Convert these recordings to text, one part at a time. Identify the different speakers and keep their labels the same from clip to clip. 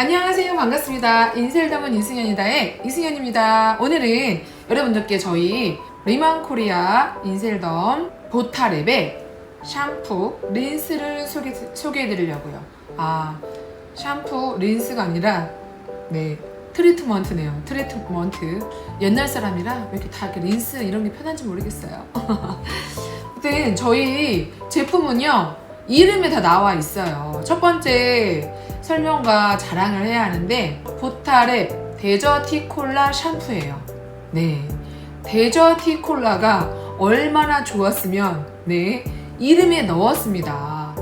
Speaker 1: 안녕하세요. 반갑습니다. 인셀담은 이승현이다의 이승현입니다. 오늘은 여러분들께 저희 리만 코리아 인셀덤 보타랩의 샴푸, 린스를 소개, 소개해 드리려고요. 아, 샴푸, 린스가 아니라, 네, 트리트먼트네요. 트리트먼트. 옛날 사람이라 왜 이렇게 다 이렇게 린스 이런 게 편한지 모르겠어요. 아무튼 저희 제품은요, 이름에 다 나와 있어요. 첫 번째 설명과 자랑을 해야 하는데, 보타랩 데저티 콜라 샴푸예요. 네. 데저티 콜라가 얼마나 좋았으면, 네. 이름에 넣었습니다.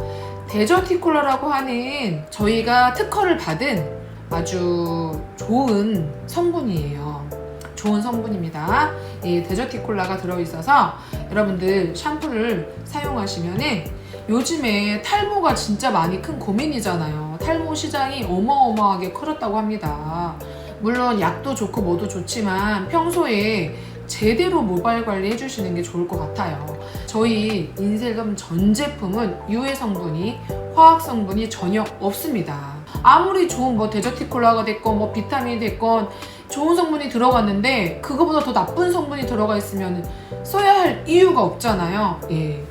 Speaker 1: 데저티 콜라라고 하는 저희가 특허를 받은 아주 좋은 성분이에요. 좋은 성분입니다. 이 데저티 콜라가 들어있어서 여러분들 샴푸를 사용하시면은 요즘에 탈모가 진짜 많이 큰 고민이잖아요. 탈모 시장이 어마어마하게 커졌다고 합니다. 물론 약도 좋고 뭐도 좋지만 평소에 제대로 모발 관리 해주시는 게 좋을 것 같아요. 저희 인셀덤 전 제품은 유해 성분이 화학 성분이 전혀 없습니다. 아무리 좋은 뭐 데저티 콜라가 됐건 뭐 비타민이 됐건 좋은 성분이 들어갔는데 그거보다 더 나쁜 성분이 들어가 있으면 써야 할 이유가 없잖아요. 예.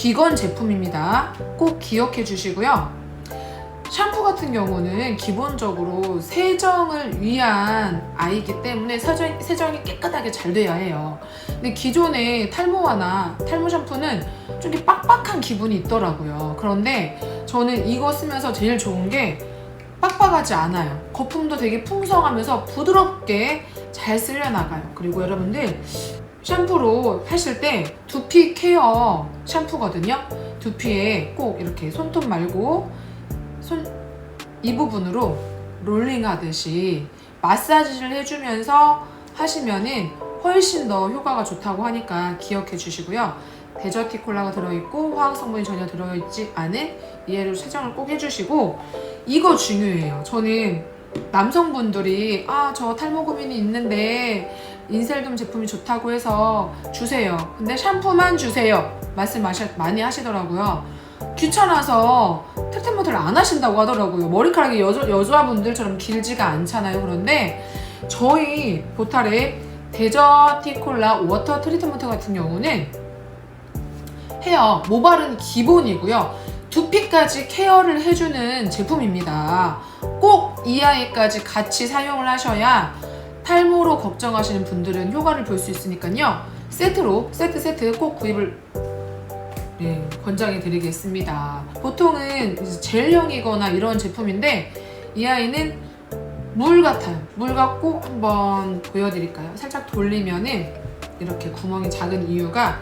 Speaker 1: 비건 제품입니다. 꼭 기억해 주시고요. 샴푸 같은 경우는 기본적으로 세정을 위한 아이기 때문에 세정, 세정이 깨끗하게 잘 돼야 해요. 근데 기존의 탈모와나 탈모 샴푸는 좀 빡빡한 기분이 있더라고요. 그런데 저는 이거 쓰면서 제일 좋은 게 빡빡하지 않아요. 거품도 되게 풍성하면서 부드럽게 잘 쓸려나가요. 그리고 여러분들 샴푸로 하실 때 두피 케어 샴푸거든요. 두피에 꼭 이렇게 손톱 말고 손 이 부분으로 롤링 하듯이 마사지를 해주면서 하시면은 훨씬 더 효과가 좋다고 하니까 기억해 주시고요. 데저티 콜라가 들어있고 화학 성분이 전혀 들어있지 않은 이해로 세정을 꼭 해주시고 이거 중요해요. 저는 남성분들이 아 저 탈모 고민이 있는데 인셀돔 제품이 좋다고 해서 주세요. 근데 샴푸만 주세요. 말씀 많이 하시더라고요. 귀찮아서 트리트먼트를 안 하신다고 하더라고요. 머리카락이 여자, 여자분들처럼 길지가 않잖아요. 그런데 저희 보탈의 데저티 콜라 워터 트리트먼트 같은 경우는 헤어, 모발은 기본이고요. 두피까지 케어를 해주는 제품입니다. 꼭 이 아이까지 같이 사용을 하셔야 탈모로 걱정하시는 분들은 효과를 볼 수 있으니까요. 세트로, 세트 세트 꼭 구입을 네, 권장해 드리겠습니다. 보통은 젤형이거나 이런 제품인데 이 아이는 물 같아요. 물 같고 한번 보여드릴까요? 살짝 돌리면은 이렇게 구멍이 작은 이유가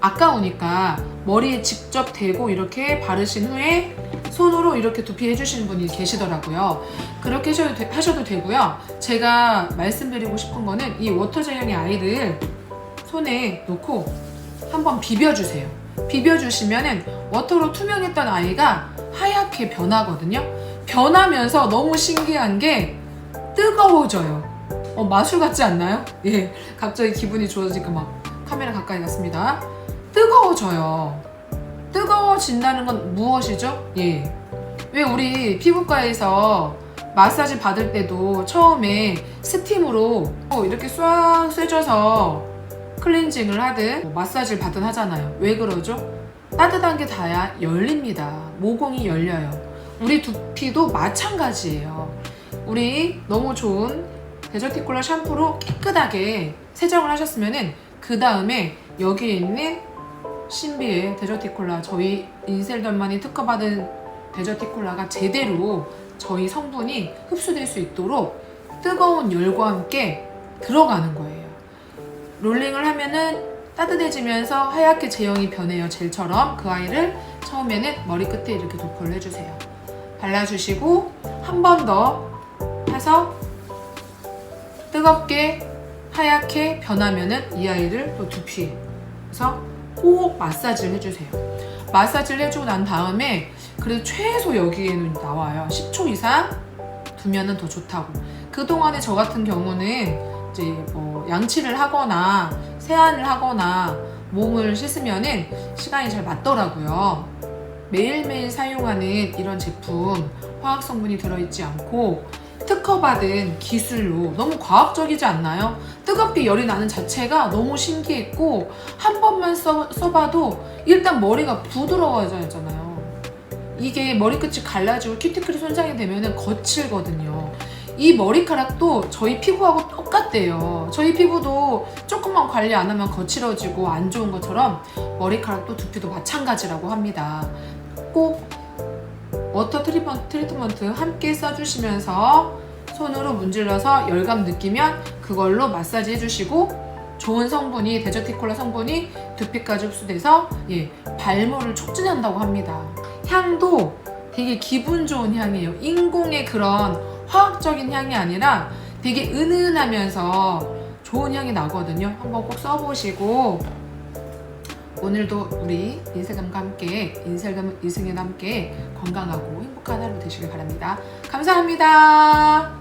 Speaker 1: 아까우니까 머리에 직접 대고 이렇게 바르신 후에 손으로 이렇게 두피 해주시는 분이 계시더라고요. 그렇게 하셔도, 되, 하셔도 되고요. 제가 말씀드리고 싶은 거는 이 워터 제형의 아이를 손에 놓고 한번 비벼주세요. 비벼주시면은 워터로 투명했던 아이가 하얗게 변하거든요. 변하면서 너무 신기한 게 뜨거워져요. 어, 마술 같지 않나요? 예, 갑자기 기분이 좋아지니까 막 카메라 가까이 갔습니다. 뜨거워져요. 뜨거워진다는 건 무엇이죠? 예. 왜 우리 피부과에서 마사지 받을 때도 처음에 스팀으로 어, 이렇게 쏴 쐬줘서 클렌징을 하든 뭐 마사지를 받든 하잖아요. 왜 그러죠? 따뜻한 게 닿아야 열립니다. 모공이 열려요. 우리 두피도 마찬가지예요. 우리 너무 좋은 데저티콜라 샴푸로 깨끗하게 세정을 하셨으면은 그 다음에 여기에 있는 신비의 데저티콜라 저희 인셀덤만이 특허받은 데저티콜라가 제대로 저희 성분이 흡수될 수 있도록 뜨거운 열과 함께 들어가는 거예요. 롤링을 하면은 따뜻해지면서 하얗게 제형이 변해요. 젤처럼 그 아이를 처음에는 머리 끝에 이렇게 도포를 해주세요. 발라주시고 한 번 더 해서 뜨겁게 하얗게 변하면은 이 아이를 또 두피에서 꼭 마사지를 해주세요. 마사지를 해주고 난 다음에 그래도 최소 여기에는 나와요. 10초 이상 두면은 더 좋다고. 그동안에 저 같은 경우는 이제 뭐 양치를 하거나 세안을 하거나 몸을 씻으면은 시간이 잘 맞더라고요. 매일매일 사용하는 이런 제품 화학 성분이 들어있지 않고 특허받은 기술로 너무 과학적이지 않나요? 뜨겁게 열이 나는 자체가 너무 신기했고 한 번만 써, 써봐도 일단 머리가 부드러워져잖아요. 이게 머리끝이 갈라지고 큐티클이 손상이 되면 거칠거든요. 이 머리카락도 저희 피부하고 똑같대요. 저희 피부도 조금만 관리 안 하면 거칠어지고 안 좋은 것처럼 머리카락도 두피도 마찬가지라고 합니다. 꼭 워터 트리트먼트, 함께 써주시면서 손으로 문질러서 열감 느끼면 그걸로 마사지 해주시고 좋은 성분이 데저티콜라 성분이 두피까지 흡수돼서 예, 발모를 촉진한다고 합니다. 향도 되게 기분 좋은 향이에요. 인공의 그런 화학적인 향이 아니라 되게 은은하면서 좋은 향이 나거든요. 한번 꼭 써보시고 오늘도 우리 인셀담과 함께 인셀담 이승현과 함께 건강하고 행복한 하루 되시길 바랍니다. 감사합니다.